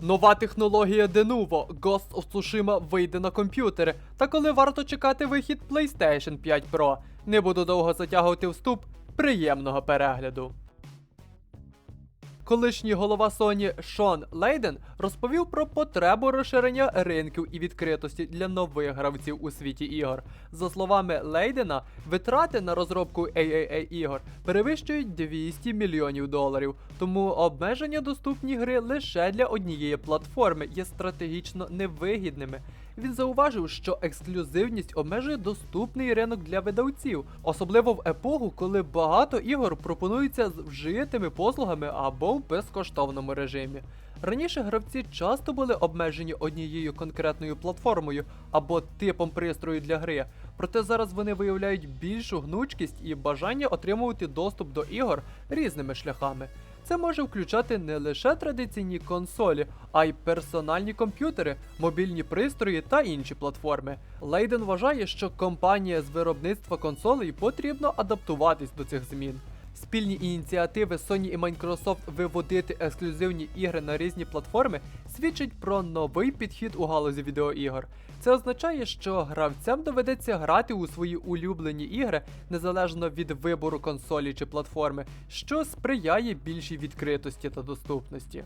Нова технологія Denuvo Ghost of Tsushima вийде на комп'ютери. Та коли варто чекати вихід PlayStation 5 Pro. Не буду довго затягувати вступ. Приємного перегляду. Колишній голова Sony Шон Лейден розповів про потребу розширення ринків і відкритості для нових гравців у світі ігор. За словами Лейдена, витрати на розробку AAA ігор перевищують 200 мільйонів доларів, тому обмеження доступні гри лише для однієї платформи є стратегічно невигідними. Він зауважив, що ексклюзивність обмежує доступний ринок для видавців, особливо в епоху, коли багато ігор пропонуються з вжитими послугами або в безкоштовному режимі. Раніше гравці часто були обмежені однією конкретною платформою або типом пристрою для гри, проте зараз вони виявляють більшу гнучкість і бажання отримувати доступ до ігор різними шляхами. Це може включати не лише традиційні консолі, а й персональні комп'ютери, мобільні пристрої та інші платформи. Лейден вважає, що компанія з виробництва консолей потрібно адаптуватись до цих змін. Спільні ініціативи Sony і Microsoft виводити ексклюзивні ігри на різні платформи свідчить про новий підхід у галузі відеоігор. Це означає, що гравцям доведеться грати у свої улюблені ігри незалежно від вибору консолі чи платформи, що сприяє більшій відкритості та доступності.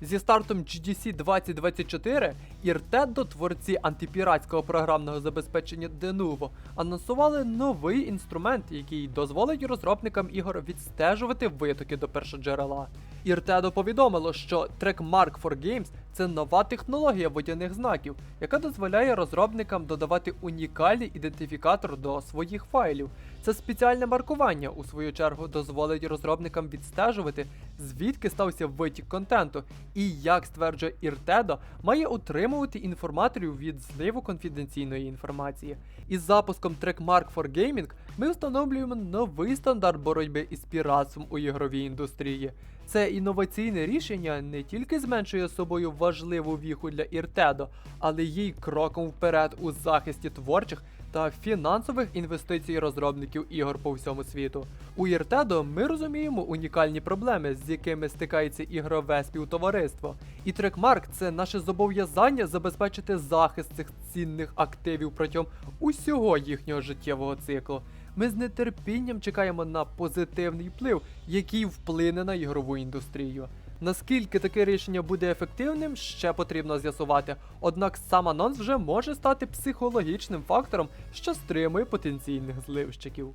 Зі стартом GDC 2024 Іртедо, творці антипіратського програмного забезпечення Denuvo, анонсували новий інструмент, який дозволить розробникам ігор відстежувати витоки до першоджерела. Іртедо повідомило, що Trackmark for Games це нова технологія водяних знаків, яка дозволяє розробникам додавати унікальний ідентифікатор до своїх файлів. Це спеціальне маркування, у свою чергу, дозволить розробникам відстежувати, звідки стався витік контенту, і як стверджує Іртедо, має утримувати інформаторів від зливу конфіденційної інформації. Із запуском Trackmark for Gaming ми встановлюємо новий стандарт боротьби із піратством у ігровій індустрії. Це інноваційне рішення не тільки зменшує собою важливу віху для Іртедо, але й кроком вперед у захисті творчих та фінансових інвестицій розробників ігор по всьому світу. У Іртедо ми розуміємо унікальні проблеми, з якими стикається ігрове співтовариство. І трекмарк це наше зобов'язання забезпечити захист цих цінних активів протягом усього їхнього життєвого циклу. Ми з нетерпінням чекаємо на позитивний вплив, який вплине на ігрову індустрію. Наскільки таке рішення буде ефективним, ще потрібно з'ясувати. Однак сам анонс вже може стати психологічним фактором, що стримує потенційних зливщиків.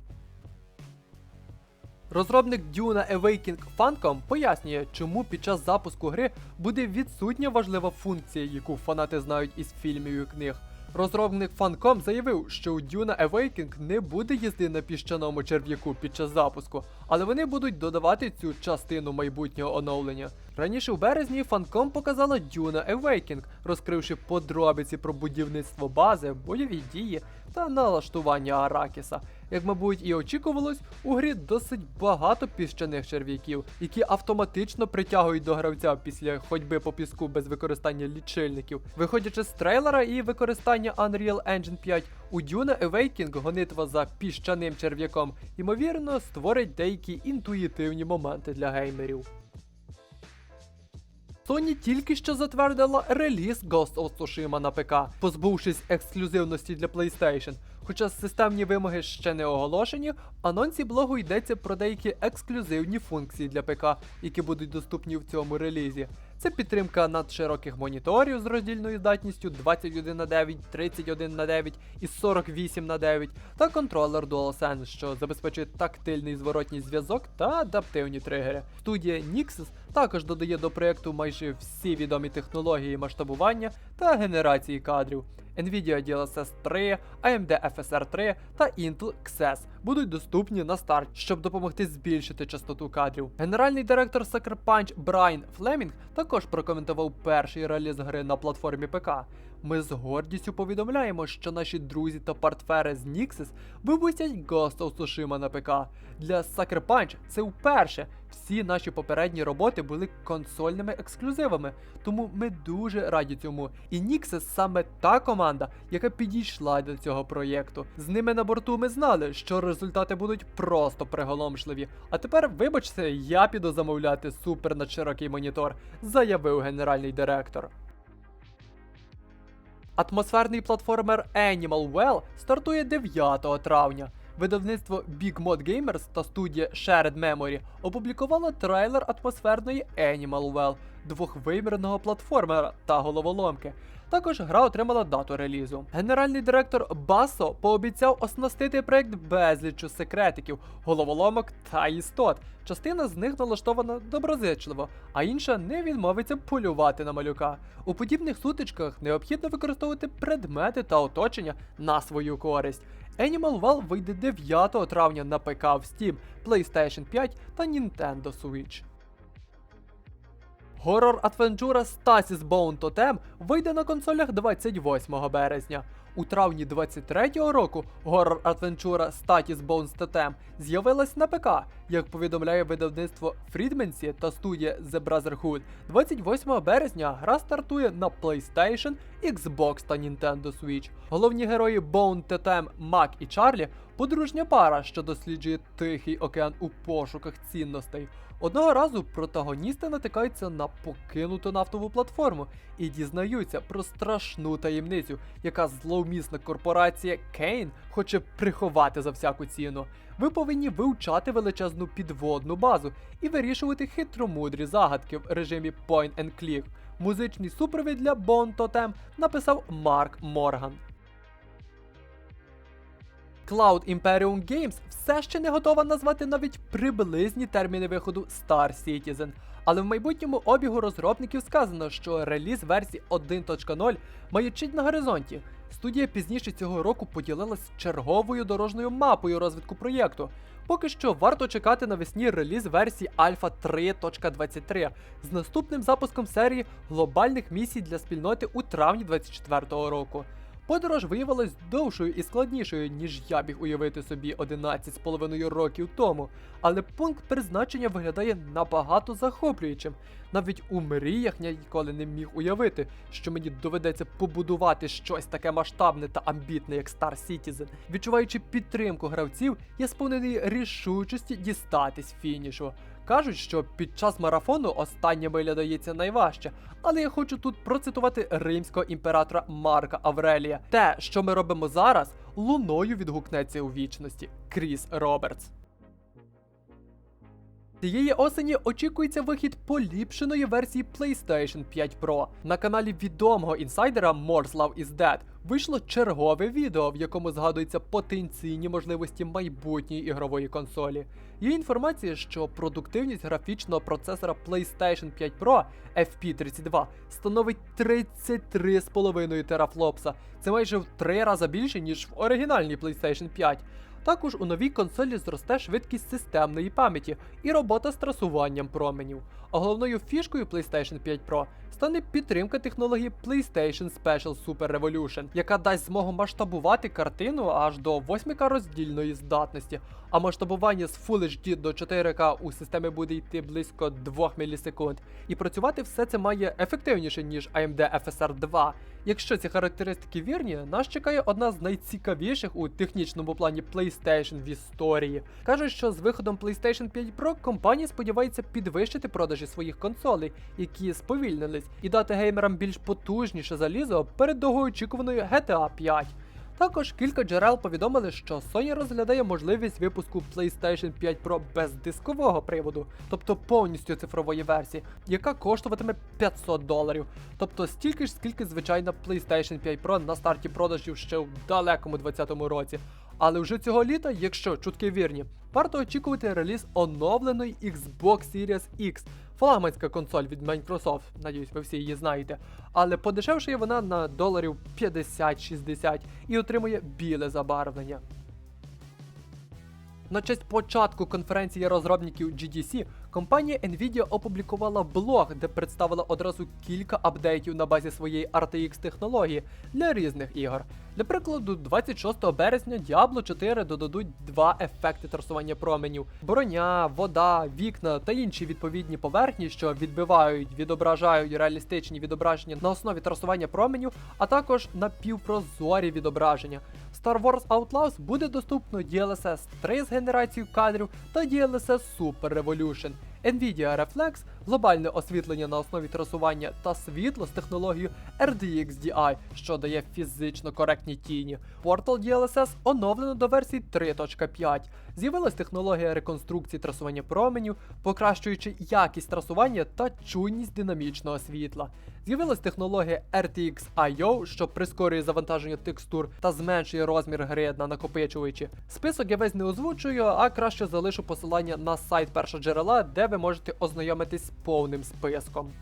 Розробник Duna Awakening Funcom пояснює, чому під час запуску гри буде відсутня важлива функція, яку фанати знають із фільмів і книг. Розробник Funcom заявив, що у Duna Awakening не буде їзди на піщаному черв'яку під час запуску, але вони будуть додавати цю частину майбутнього оновлення. Раніше в березні Funcom показала Duna Awakening, розкривши подробиці про будівництво бази, бойові дії та налаштування Аракіса. Як, мабуть, і очікувалось, у грі досить багато піщаних черв'яків, які автоматично притягують до гравця після ходьби по піску без використання лічильників. Виходячи з трейлера і використання Unreal Engine 5, у Duna Awakening гонитва за піщаним черв'яком, ймовірно, створить деякі інтуїтивні моменти для геймерів. Sony тільки що затвердила реліз Ghost of Tsushima на ПК, позбувшись ексклюзивності для PlayStation. Хоча системні вимоги ще не оголошені, в анонсі блогу йдеться про деякі ексклюзивні функції для ПК, які будуть доступні в цьому релізі. Це підтримка надшироких моніторів з роздільною здатністю 21 на 9, 31 на 9 і 48 на 9 та контролер DualSense, що забезпечує тактильний зворотній зв'язок та адаптивні тригери. Студія Nixus також додає до проєкту майже всі відомі технології масштабування та генерації кадрів. Nvidia DLSS 3, AMD FSR 3 та Intel XS будуть доступні на старт, щоб допомогти збільшити частоту кадрів. Генеральний директор Sucker Punch Брайан Флемінг також прокоментував перший реліз гри на платформі ПК. Ми з гордістю повідомляємо, що наші друзі та партнери з Nixis випустять Ghost of Tsushima на ПК. Для Sucker Punch це вперше, всі наші попередні роботи були консольними ексклюзивами, тому ми дуже раді цьому. І Nixes саме та команда, яка підійшла до цього проєкту. З ними на борту ми знали, що результати будуть просто приголомшливі. А тепер, вибачте, я піду замовляти супер надширокий монітор, заявив генеральний директор. Атмосферний платформер Animal Well стартує 9 травня. Видавництво Big Mod Gamers та студія Shared Memory опублікувало трейлер атмосферної Animal Well, двохвимірного платформера та головоломки. Також гра отримала дату релізу. Генеральний директор Басо пообіцяв оснастити проект безлічу секретиків, головоломок та істот. Частина з них налаштована доброзичливо, а інша не відмовиться полювати на малюка. У подібних сутичках необхідно використовувати предмети та оточення на свою користь. Animal Well вийде 9 травня на ПК в Steam, PlayStation 5 та Nintendo Switch. Горор Адвенчура Stasis Bone Totem вийде на консолях 28 березня. У травні 23-го року горор Адвенчура Status Bone Totem з'явилась на ПК, як повідомляє видавництво Friedmancy та студія The Brotherhood. 28 березня гра стартує на PlayStation, Xbox та Nintendo Switch. Головні герої Bone Totem, Мак і Чарлі подружня пара, що досліджує Тихий океан у пошуках цінностей. Одного разу протагоністи натикаються на покинуту нафтову платформу і дізнаються про страшну таємницю, яка зловмісна корпорація Кейн хоче приховати за всяку ціну. Ви повинні вивчати величезну підводну базу і вирішувати хитромудрі загадки в режимі Point and Click. Музичний супровід для Bone Totem написав Марк Морган. Cloud Imperium Games все ще не готова назвати навіть приблизні терміни виходу Star Citizen. Але в майбутньому обігу розробників сказано, що реліз версії 1.0 маячить на горизонті. Студія пізніше цього року поділилась черговою дорожньою мапою розвитку проєкту. Поки що варто чекати навесні реліз версії Alpha 3.23 з наступним запуском серії глобальних місій для спільноти у травні 2024 року. Подорож виявилась довшою і складнішою, ніж я біг уявити собі 11,5 років тому, але пункт призначення виглядає набагато захоплюючим. Навіть у мріях я ніколи не міг уявити, що мені доведеться побудувати щось таке масштабне та амбітне, як Star Citizen. Відчуваючи підтримку гравців, я сповнений рішучості дістатись фінішу. Кажуть, що під час марафону остання миля дається найважче, але я хочу тут процитувати римського імператора Марка Аврелія. Те, що ми робимо зараз, луною відгукнеться у вічності. Кріс Робертс. Цієї осені очікується вихід поліпшеної версії PlayStation 5 Pro. На каналі відомого інсайдера Morse Love is Dead вийшло чергове відео, в якому згадуються потенційні можливості майбутньої ігрової консолі. Є інформація, що продуктивність графічного процесора PlayStation 5 Pro FP32 становить 33,5 терафлопса. Це майже в три рази більше, ніж в оригінальній PlayStation 5. Також у новій консолі зросте швидкість системної пам'яті і робота з трасуванням променів. А головною фішкою PlayStation 5 Pro стане підтримка технології PlayStation Special Super Revolution, яка дасть змогу масштабувати картину аж до 8К роздільної здатності, а масштабування з Full HD до 4К у системі буде йти близько 2 мілісекунд. І працювати все це має ефективніше, ніж AMD FSR 2. Якщо ці характеристики вірні, нас чекає одна з найцікавіших у технічному плані PlayStation в історії. Кажуть, що з виходом PlayStation 5 Pro компанія сподівається підвищити продажі своїх консолей, які сповільнились, і дати геймерам більш потужніше залізо перед довгоочікуваною GTA 5. Також кілька джерел повідомили, що Sony розглядає можливість випуску PlayStation 5 Pro без дискового приводу, тобто повністю цифрової версії, яка коштуватиме 500 доларів. Тобто стільки ж, скільки звичайна PlayStation 5 Pro на старті продажів ще в далекому 2020 році. Але вже цього літа, якщо чутки вірні, варто очікувати реліз оновленої Xbox Series X, флагманська консоль від Microsoft, надіюсь, ви всі її знаєте. Але подешевшає вона на доларів 50-60 і отримує біле забарвлення. На честь початку конференції розробників GDC компанія Nvidia опублікувала блог, де представила одразу кілька апдейтів на базі своєї RTX технології для різних ігор. Для прикладу, 26 березня Diablo 4 додадуть два ефекти трасування променів: броня, вода, вікна та інші відповідні поверхні, що відбивають, відображають реалістичні відображення на основі трасування променів, а також напівпрозорі відображення. Star Wars Outlaws буде доступно DLSS 3 з генерацією кадрів та DLSS Super Revolution. Nvidia Reflex, глобальне освітлення на основі трасування та світло з технологією RDX DI, що дає фізично коректні тіні. Portal DLSS оновлено до версії 3.5. З'явилась технологія реконструкції трасування променів, покращуючи якість трасування та чуйність динамічного світла. З'явилась технологія RTX IO, що прискорює завантаження текстур та зменшує розмір гри на накопичувачі. Список я весь не озвучую, а краще залишу посилання на сайт першоджерела, де ви можете ознайомитись з повним списком.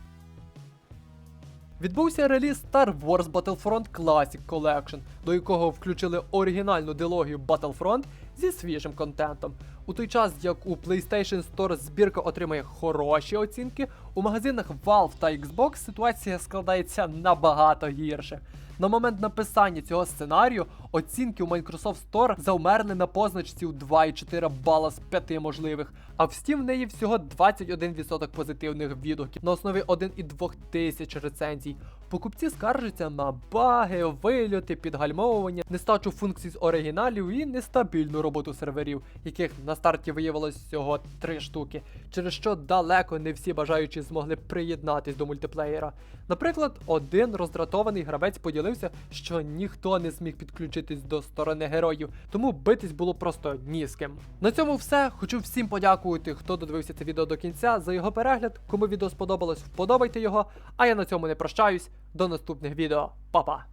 Відбувся реліз Star Wars Battlefront Classic Collection, до якого включили оригінальну дилогію Battlefront зі свіжим контентом. У той час, як у PlayStation Store збірка отримує хороші оцінки, у магазинах Valve та Xbox ситуація складається набагато гірше. На момент написання цього сценарію оцінки у Microsoft Store завмерли на позначці у 2,4 бала з 5 можливих, а в Steam в неї всього 21% позитивних відгуків на основі 1,2 тисяч рецензій. Покупці скаржаться на баги, вильоти, підгальмовування, нестачу функцій з оригіналів і нестабільну роботу серверів, яких на старті виявилось всього 3 штуки, через що далеко не всі бажаючі змогли приєднатись до мультиплеєра. Наприклад, один роздратований гравець поділився, що ніхто не зміг підключитись до сторони героїв, тому битись було просто ні з ким. На цьому все. Хочу всім подякувати, хто додивився це відео до кінця за його перегляд. Кому відео сподобалось, вподобайте його. А я на цьому не прощаюсь. До наступних відео. Па-па!